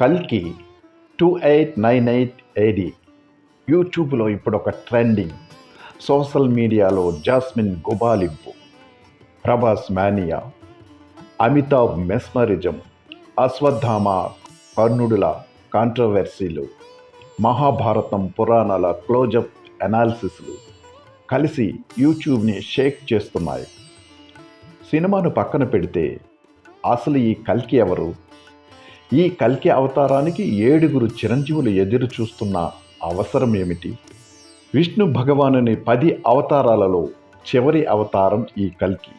కల్కి two eight nine eight AD యూట్యూబ్లో ఇప్పుడు ఒక ట్రెండింగ్. సోషల్ మీడియాలో జాస్మిన్ గుబాలింపు ప్రభాస్ మానియా అమితాబ్ మెస్మరిజం అశ్వత్థామ కర్ణుడుల కాంట్రవర్సీలు మహాభారతం పురాణాల క్లోజప్ అనాలిసిస్లు కలిసి యూట్యూబ్ని షేక్ చేస్తున్నాయి. సినిమాను పక్కన పెడితే అసలు ఈ కల్కి ఎవరు? ఈ కల్కి అవతారానికి ఏడుగురు చిరంజీవులు ఎదురు చూస్తున్న అవసరం ఏమిటి విష్ణు భగవానుని పది అవతారాలలో చివరి అవతారం ఈ కల్కి.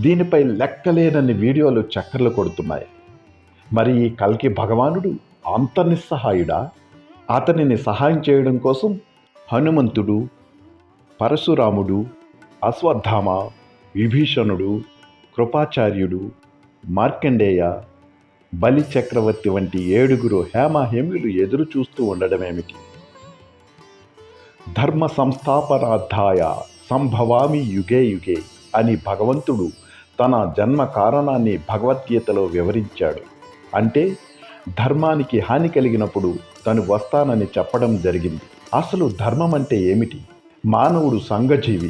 దీనిపై లెక్కలేనన్ని వీడియోలు చక్కర్లు కొడుతున్నాయి. మరి ఈ కల్కి భగవానుడు అంత నిస్సహాయుడా? అతనిని సహాయం చేయడం కోసం హనుమంతుడు పరశురాముడు అశ్వత్థామ విభీషణుడు కృపాచార్యుడు మార్కండేయ బలి చక్రవర్తి వంటి ఏడుగురు హేమహేములు ఎదురు చూస్తూ ఉండడమేమిటి? ధర్మ సంస్థాపనార్థాయ సంభవామి యుగే యుగే అని భగవంతుడు తన జన్మ కారణాన్ని భగవద్గీతలో వివరించాడు. అంటే ధర్మానికి హాని కలిగినప్పుడు తను వస్తానని చెప్పడం జరిగింది. అసలు ధర్మం అంటే ఏమిటి? మానవుడు సంఘజీవి.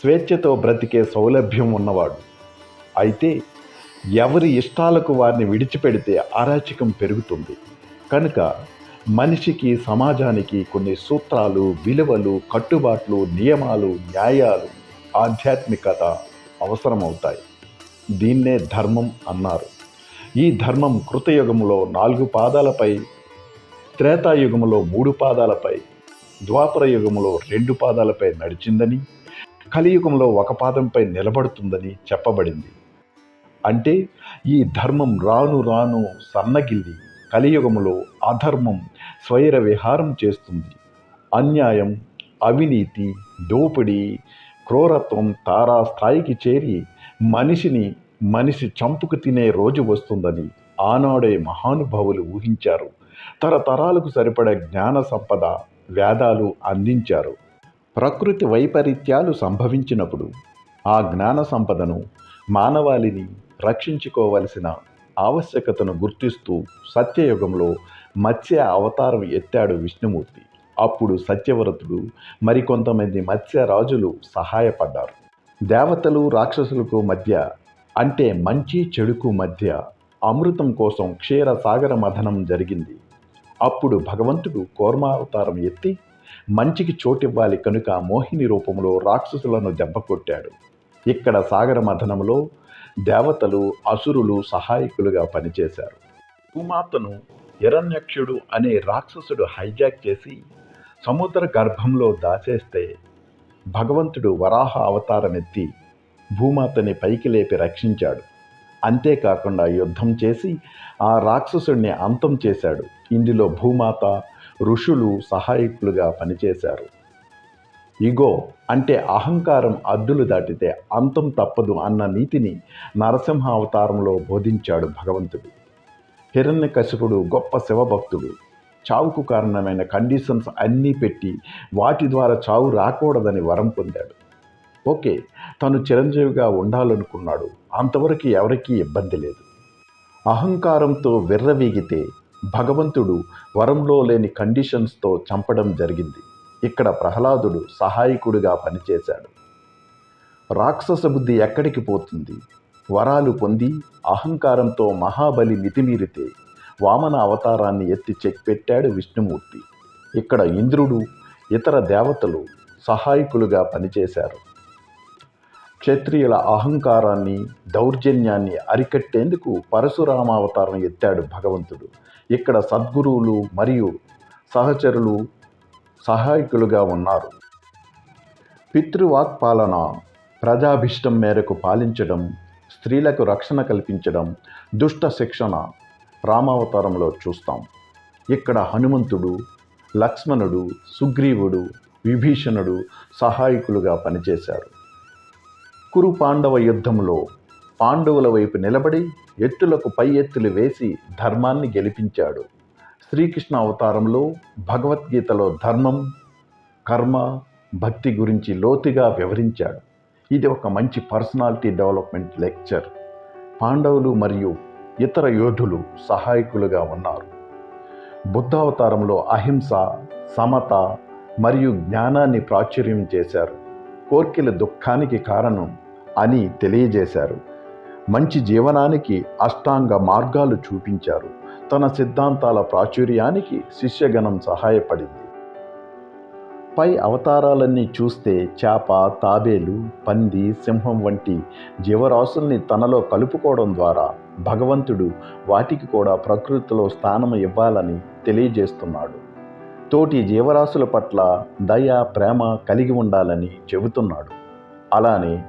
స్వేచ్ఛతో బ్రతికే సౌలభ్యం ఉన్నవాడు. అయితే ఎవరి ఇష్టాలకు వారిని విడిచిపెడితే అరాచకం పెరుగుతుంది. కనుక మనిషికి సమాజానికి కొన్ని సూత్రాలు విలువలు కట్టుబాట్లు నియమాలు న్యాయాలు ఆధ్యాత్మికత అవసరమవుతాయి. దీన్నే ధర్మం అన్నారు. ఈ ధర్మం కృతయుగంలో నాలుగు పాదాలపై త్రేతాయుగంలో మూడు పాదాలపై ద్వాపర యుగంలో రెండు పాదాలపై నడిచిందని కలియుగంలో ఒక పాదంపై నిలబడుతుందని చెప్పబడింది. అంటే ఈ ధర్మం రాను రాను సన్నగిల్లి కలియుగములో అధర్మం స్వైర విహారం చేస్తుంది. అన్యాయం అవినీతి దోపిడీ క్రూరత్వం తారాస్థాయికి చేరి మనిషిని మనిషి చంపుకు తినే రోజు వస్తుందని ఆనాడే మహానుభావులు ఊహించారు. తరతరాలకు సరిపడే జ్ఞాన సంపద వేదాలు అందించారు. ప్రకృతి వైపరీత్యాలు సంభవించినప్పుడు ఆ జ్ఞాన సంపదను మానవాళిని రక్షించుకోవలసిన ఆవశ్యకతను గుర్తిస్తూ సత్యయుగంలో మత్స్య అవతారం ఎత్తాడు విష్ణుమూర్తి. అప్పుడు సత్యవ్రతుడు మరికొంతమంది మత్స్య రాజులు సహాయపడ్డారు. దేవతలు రాక్షసులకు మధ్య అంటే మంచి చెడుకు మధ్య అమృతం కోసం క్షీర సాగర మథనం జరిగింది. అప్పుడు భగవంతుడు కోర్మావతారం ఎత్తి మంచికి చోటివ్వాలి కనుక మోహిని రూపంలో రాక్షసులను దెబ్బకొట్టాడు ఇక్కడ సాగర మథనంలో దేవతలు అసురులు సహాయకులుగా పనిచేశారు. భూమాతను హిరణ్యక్షుడు అనే రాక్షసుడు హైజాక్ చేసి సముద్ర గర్భంలో దాచేస్తే భగవంతుడు వరాహ అవతారమెత్తి భూమాతని పైకి లేపి రక్షించాడు. అంతేకాకుండా యుద్ధం చేసి ఆ రాక్షసుడిని అంతం చేశాడు. ఇందులో భూమాత ఋషులు సహాయకులుగా పనిచేశారు. ఇగో అంటే అహంకారం అద్దులు దాటితే అంతం తప్పదు అన్న నీతిని నరసింహ అవతారంలో బోధించాడు భగవంతుడు. హిరణ్యకశిపుడు గొప్ప శివభక్తుడు. చావుకు కారణమైన కండిషన్స్ అన్నీ పెట్టి వాటి ద్వారా చావు రాకూడదని వరం పొందాడు. ఓకే తను చిరంజీవిగా ఉండాలనుకున్నాడు. అంతవరకు ఎవరికీ ఇబ్బంది లేదు. అహంకారంతో విర్రవీగితే భగవంతుడు వరంలో లేని కండిషన్స్తో చంపడం జరిగింది. ఇక్కడ ప్రహ్లాదుడు సహాయకుడిగా పనిచేశాడు. రాక్షస బుద్ధి ఎక్కడికి పోతుంది? వరాలు పొంది అహంకారంతో మహాబలి మితిమీరితే వామన అవతారాన్ని ఎత్తి చెక్ పెట్టాడు విష్ణుమూర్తి. ఇక్కడ ఇంద్రుడు ఇతర దేవతలు సహాయకులుగా పనిచేశారు. క్షత్రియుల అహంకారాన్ని దౌర్జన్యాన్ని అరికట్టేందుకు పరశురామావతారం ఎత్తాడు భగవంతుడు. ఇక్కడ సద్గురువులు మరియు సహచరులు సహాయకులుగా ఉన్నారు. పితృవాక్పాలన ప్రజాభిష్టం మేరకు పాలించడం స్త్రీలకు రక్షణ కల్పించడం దుష్ట శిక్షణ రామావతారంలో చూస్తాం. ఇక్కడ హనుమంతుడు లక్ష్మణుడు సుగ్రీవుడు విభీషణుడు సహాయకులుగా పనిచేశారు. కురు పాండవ యుద్ధంలో పాండవుల వైపు నిలబడి ఎత్తులకు పై ఎత్తులు వేసి ధర్మాన్ని గెలిపించాడు. శ్రీకృష్ణ అవతారంలో భగవద్గీతలో ధర్మం కర్మ భక్తి గురించి లోతుగా వివరించాడు. ఇది ఒక మంచి పర్సనాలిటీ డెవలప్మెంట్ లెక్చర్. పాండవులు మరియు ఇతర యోధులు సహాయకులుగా ఉన్నారు. బుద్ధావతారంలో అహింస సమత మరియు జ్ఞానాన్ని ప్రాచుర్యం చేశారు. కోర్కెల దుఃఖానికి కారణం అని తెలియజేశారు. మంచి జీవనానికి అష్టాంగ మార్గాలు చూపించారు. తన సిద్ధాంతాల ప్రాచుర్యానికి శిష్యగణం సహాయపడింది. పై అవతారాలన్నీ చూస్తే చేప తాబేలు పంది సింహం వంటి జీవరాశుల్ని తనలో కలుపుకోవడం ద్వారా భగవంతుడు వాటికి కూడా ప్రకృతిలో స్థానం ఇవ్వాలని తెలియజేస్తున్నాడు. తోటి జీవరాశుల పట్ల దయ ప్రేమ కలిగి ఉండాలని చెబుతున్నాడు. అలానే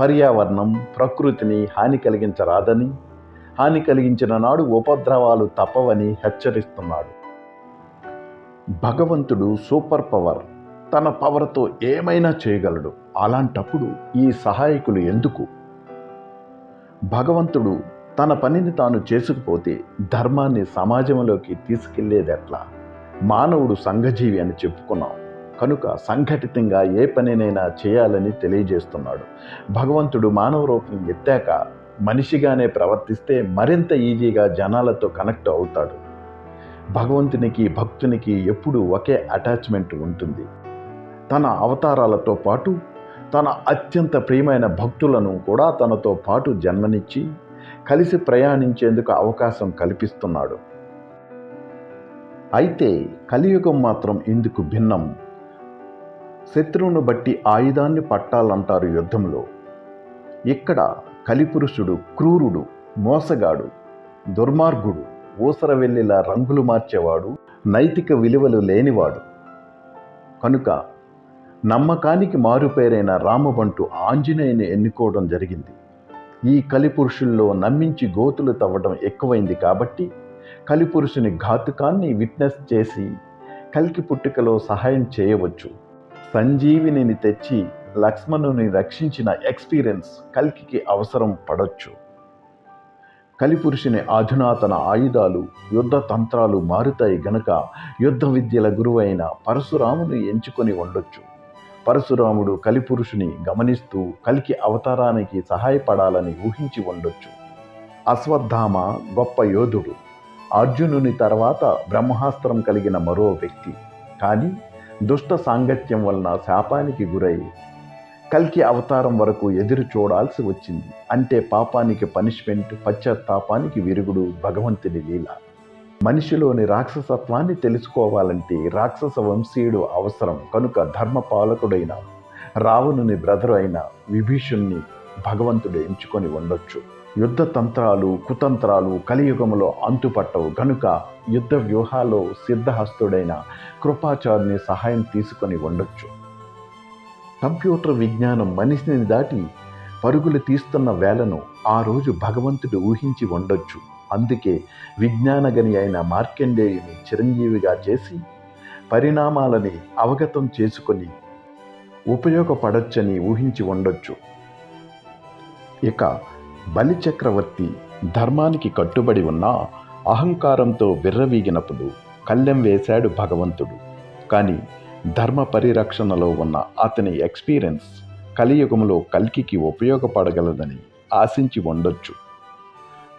పర్యావరణం ప్రకృతిని హాని కలిగించరాదని హాని కలిగించిన నాడు ఉపద్రవాలు తప్పవని హెచ్చరిస్తున్నాడు. భగవంతుడు సూపర్ పవర్. తన పవర్తో ఏమైనా చేయగలడు. అలాంటప్పుడు ఈ సహాయకులు ఎందుకు? భగవంతుడు తన పనిని తాను చేసుకుపోతే ధర్మాన్ని సమాజంలోకి తీసుకెళ్ళేది ఎట్లా మానవుడు సంఘజీవి అని చెప్పుకున్నాం. కనుక సంఘటితంగా ఏ పనినైనా చేయాలని తెలియజేస్తున్నాడు. భగవంతుడు మానవ రూపం ఎత్తాక మనిషిగానే ప్రవర్తిస్తే మరింత ఈజీగా జనాలతో కనెక్ట్ అవుతాడు. భగవంతునికి భక్తునికి ఎప్పుడూ ఒకే అటాచ్మెంట్ ఉంటుంది. తన అవతారాలతో పాటు తన అత్యంత ప్రియమైన భక్తులను కూడా తనతో పాటు జన్మనిచ్చి కలిసి ప్రయాణించేందుకు అవకాశం కల్పిస్తున్నాడు. అయితే కలియుగం మాత్రం ఇందుకు భిన్నం. శత్రువును బట్టి ఆయుధాన్ని పట్టాలంటారు యుద్ధంలో. ఇక్కడ కలిపురుషుడు క్రూరుడు మోసగాడు దుర్మార్గుడు ఊసర వెళ్ళిలా రంగులు మార్చేవాడు నైతిక విలువలు లేనివాడు. కనుక నమ్మకానికి మారుపేరైన రామబంటు ఆంజనేయుని ఎన్నుకోవడం జరిగింది. ఈ కలిపురుషుల్లో నమ్మించి గోతులు తవ్వడం ఎక్కువైంది కాబట్టి కలిపురుషుని ఘాతుకాన్ని విట్నెస్ చేసి కల్కి పుట్టుకలో సహాయం చేయవచ్చు. సంజీవినిని తెచ్చి లక్ష్మణుని రక్షించిన ఎక్స్పీరియన్స్ కల్కికి అవసరం పడొచ్చు. కలిపురుషుని అధునాతన ఆయుధాలు యుద్ధ తంత్రాలు మారుతాయి గనుక యుద్ధ విద్యల గురువైన పరశురాముని ఎంచుకొని ఉండొచ్చు. పరశురాముడు కలిపురుషుని గమనిస్తూ కలికి అవతారానికి సహాయపడాలని ఊహించి ఉండొచ్చు. అశ్వత్థామ గొప్ప యోధుడు. అర్జునుని తర్వాత బ్రహ్మాస్త్రం కలిగిన మరో వ్యక్తి. కానీ దుష్ట సాంగత్యం వలన శాపానికి గురై కల్కి అవతారం వరకు ఎదురు చూడాల్సి వచ్చింది. అంటే పాపానికి పనిష్మెంట్ పశ్చాత్తాపానికి విరుగుడు భగవంతుని లీల. మనిషిలోని రాక్షసత్వాన్ని తెలుసుకోవాలంటే రాక్షస వంశీయుడు అవసరం. కనుక ధర్మ పాలకుడైన రావణుని బ్రదరు అయిన విభీషుణ్ణి భగవంతుడు ఎంచుకొని ఉండొచ్చు. యుద్ధ తంత్రాలు కుతంత్రాలు కలియుగంలో అంతుపట్టవు. గనుక యుద్ధ వ్యూహాల్లో సిద్ధహస్తుడైన కృపాచార్యుని సహాయం తీసుకొని ఉండొచ్చు. కంప్యూటర్ విజ్ఞానం మనిషిని దాటి పరుగులు తీస్తున్న వేళను ఆ రోజు భగవంతుడు ఊహించి ఉండొచ్చు. అందుకే విజ్ఞానగని అయిన మార్కండేయుని చిరంజీవిగా చేసి పరిణామాలని అవగతం చేసుకొని ఉపయోగపడొచ్చని ఊహించి ఉండొచ్చు. ఇక బలిచక్రవర్తి ధర్మానికి కట్టుబడి ఉన్న అహంకారంతో విర్రవీగినప్పుడు కళ్ళెం వేశాడు భగవంతుడు. కానీ ధర్మ పరిరక్షణలో ఉన్న అతని ఎక్స్పీరియన్స్ కలియుగంలో కల్కికి ఉపయోగపడగలదని ఆశించి ఉండొచ్చు.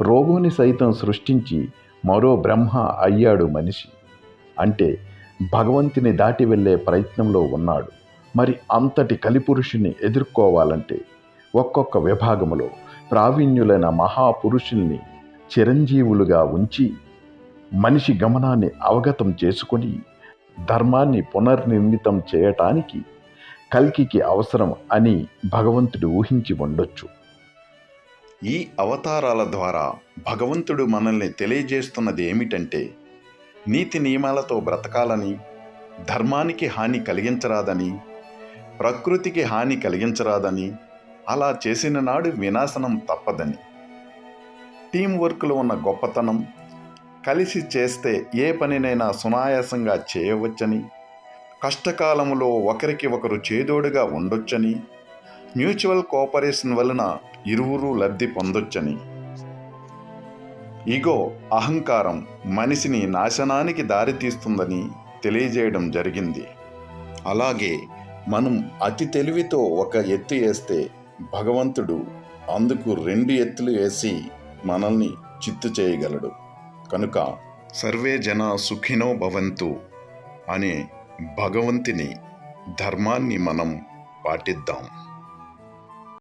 రోగుని సైతం సృష్టించి మరో బ్రహ్మ అయ్యాడు మనిషి. అంటే భగవంతుని దాటి వెళ్ళే ప్రయత్నంలో ఉన్నాడు. మరి అంతటి కలిపురుషుని ఎదుర్కోవాలంటే ఒక్కొక్క విభాగములో ప్రావీణ్యులైన మహాపురుషుల్ని చిరంజీవులుగా ఉంచి మనిషి గమనాన్ని అవగతం చేసుకొని ధర్మాన్ని పునర్నిర్మితం చేయటానికి కల్కికి అవసరం అని భగవంతుడు ఊహించి ఉండొచ్చు. ఈ అవతారాల ద్వారా భగవంతుడు మనల్ని తెలియజేస్తున్నది ఏమిటంటే నీతి నియమాలతో బ్రతకాలని ధర్మానికి హాని కలిగించరాదని ప్రకృతికి హాని కలిగించరాదని అలా చేసిన నాడు వినాశనం తప్పదని. టీం వర్క్లో ఉన్న గొప్పతనం కలిసి చేస్తే ఏ పనినైనా సునాయాసంగా చేయవచ్చని కష్టకాలములో ఒకరికి ఒకరు చేదోడుగా ఉండొచ్చని మ్యూచువల్ కోఆపరేషన్ వలన ఇరువురు లబ్ధి పొందొచ్చని. ఇగో అహంకారం మనిషిని నాశనానికి దారితీస్తుందని తెలియజేయడం జరిగింది. అలాగే మనం అతి తెలివితో ఒక ఎత్తు వేస్తే భగవంతుడు అందుకు రెండు ఎత్తులు వేసి మనల్ని చిత్తు చేయగలడు. కనుక సర్వే జన సుఖినో భవంతు అనే భగవంతుని ధర్మాన్ని మనం పాటిద్దాం.